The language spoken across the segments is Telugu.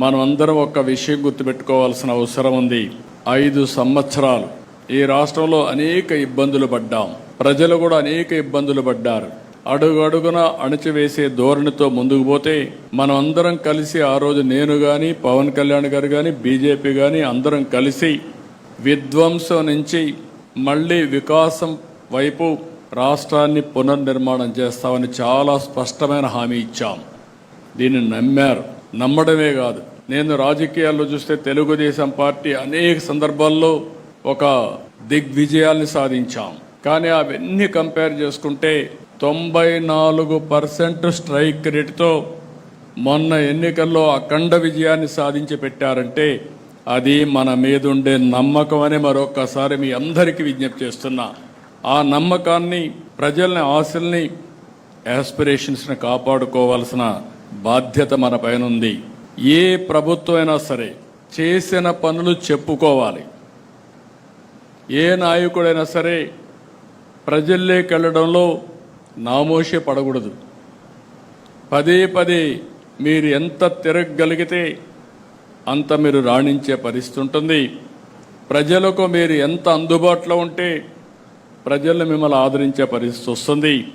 మనం అందరం ఒక విషయం గుర్తుపెట్టుకోవాల్సిన అవసరం ఉంది. ఐదు సంవత్సరాలు. ఈ రాష్ట్రంలో అనేక ఇబ్బందులు పడ్డాం. ప్రజలు కూడా అనేక ఇబ్బందులు పడ్డారు. అడుగడుగున అణచివేసే ధోరణితో ముందుకు పోతే మనం అందరం కలిసి ఆ రోజు నేను కానీ పవన్ కళ్యాణ్ గారు కానీ బీజేపీ కానీ అందరం కలిసి విధ్వంసం నుంచి మళ్ళీ వికాసం వైపు రాష్ట్రాన్ని పునర్నిర్మాణం చేస్తామని చాలా స్పష్టమైన హామీ ఇచ్చాం. దీన్ని నమ్మారు. నమ్మడమే కాదు. నేను రాజకీయాల్లో చూస్తే తెలుగుదేశం పార్టీ అనేక సందర్భాల్లో ఒక దిగ్విజయాల్ని సాధించాం. కానీ అవన్నీ కంపేర్ చేసుకుంటే తొంభై నాలుగు పర్సెంట్ స్ట్రైక్ రేటుతో మొన్న ఎన్నికల్లో అఖండ విజయాన్ని సాధించి పెట్టారంటే అది మన మీదుండే నమ్మకం అని మరొక్కసారి మీ అందరికీ విజ్ఞప్తి చేస్తున్నా. ఆ నమ్మకాన్ని ప్రజల్ని ఆశల్ని యాస్పిరేషన్స్ని కాపాడుకోవాల్సిన బాధ్యత మన పైన ఉంది ఏ ప్రభుత్వం అయినా సరే చేసిన పనులు చెప్పుకోవాలి. ఏ నాయకుడైనా సరే ప్రజల్లోకి వెళ్ళడంలో నామోషే పడకూడదు. పదే పదే మీరు ఎంత తిరగగలిగితే అంత మీరు రాణించే పరిస్థితి ఉంటుంది. ప్రజలకు మీరు ఎంత అందుబాటులో ఉంటే ప్రజలు మిమ్మల్ని ఆదరించే పరిస్థితి వస్తుంది.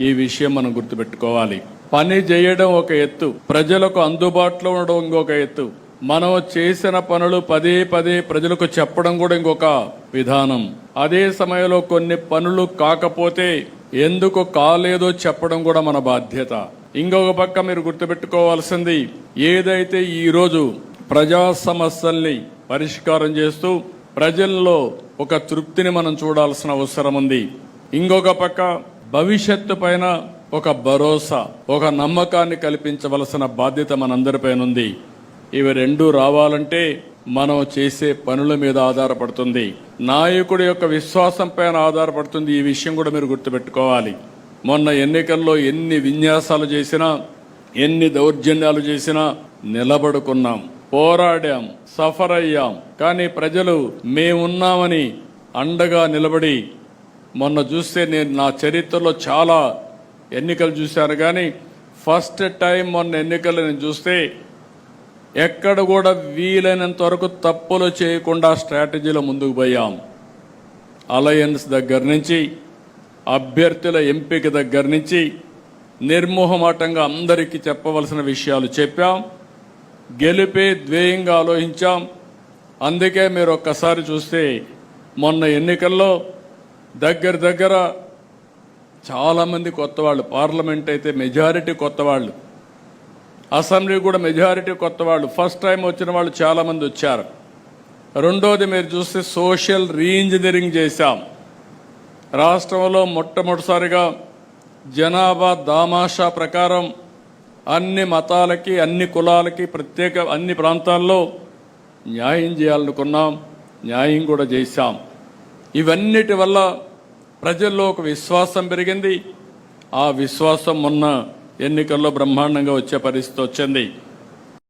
ఈ విషయం మనం గుర్తుపెట్టుకోవాలి. పని చేయడం ఒక ఎత్తు. ప్రజలకు అందుబాటులో ఉండడం ఇంకొక ఎత్తు. మనం చేసిన పనులు పదే పదే ప్రజలకు చెప్పడం కూడా ఇంకొక విధానం. అదే సమయంలో కొన్ని పనులు కాకపోతే ఎందుకు కాలేదో చెప్పడం కూడా మన బాధ్యత. ఇంకొక పక్క మీరు గుర్తుపెట్టుకోవాల్సింది ఏదైతే ఈరోజు ప్రజా సమస్యల్ని పరిష్కారం చేస్తూ ప్రజల్లో ఒక తృప్తిని మనం చూడాల్సిన అవసరం ఉంది. ఇంకొక పక్క భవిష్యత్తు పైన ఒక భరోసా ఒక నమ్మకాన్ని కల్పించవలసిన బాధ్యత మనందరిపైన ఉంది ఇవి రెండు రావాలంటే మనం చేసే పనుల మీద ఆధారపడుతుంది. నాయకుడి యొక్క విశ్వాసం పైన ఆధారపడుతుంది. ఈ విషయం కూడా మీరు గుర్తుపెట్టుకోవాలి. మొన్న ఎన్నికల్లో ఎన్ని విన్యాసాలు చేసినా ఎన్ని దౌర్జన్యాలు చేసినా నిలబడుకున్నాం. పోరాడాం సఫర్ అయ్యాం కానీ ప్రజలు మేమున్నామని అండగా నిలబడి మొన్న చూస్తే నేను నా చరిత్రలో చాలా ఎన్నికలు చూశాను కానీ ఫస్ట్ టైం మొన్న ఎన్నికలు నేను చూస్తే ఎక్కడ కూడా వీలైనంత వరకు తప్పులు చేయకుండా స్ట్రాటజీలో ముందుకు పోయాం. అలయన్స్ దగ్గర నుంచి అభ్యర్థుల ఎంపిక దగ్గర నుంచి నిర్మోహమాటంగా అందరికీ చెప్పవలసిన విషయాలు చెప్పాం. గెలిపే ద్వేయంగా ఆలోచించాం. అందుకే మీరు ఒక్కసారి చూస్తే మొన్న ఎన్నికల్లో దగ్గర దగ్గర చాలామంది కొత్త వాళ్ళు. పార్లమెంట్ అయితే మెజారిటీ కొత్త వాళ్ళు. అసెంబ్లీ కూడా మెజారిటీ కొత్త వాళ్ళు. ఫస్ట్ టైం వచ్చిన వాళ్ళు చాలామంది వచ్చారు. రెండోది మీరు చూస్తే సోషల్ రీఇంజనీరింగ్ చేశాం. రాష్ట్రంలో మొట్టమొదటిసారిగా జనాభా దామాషా ప్రకారం అన్ని మతాలకి అన్ని కులాలకి ప్రత్యేక అన్ని ప్రాంతాల్లో న్యాయం చేయాలనుకున్నాం. న్యాయం కూడా చేశాం. ఇవన్నిటి వల్ల ప్రజల్లో ఒక విశ్వాసం పెరిగింది. ఆ విశ్వాసం మొన్న ఎన్నికల్లో బ్రహ్మాండంగా వచ్చే పరిస్థితి వచ్చింది.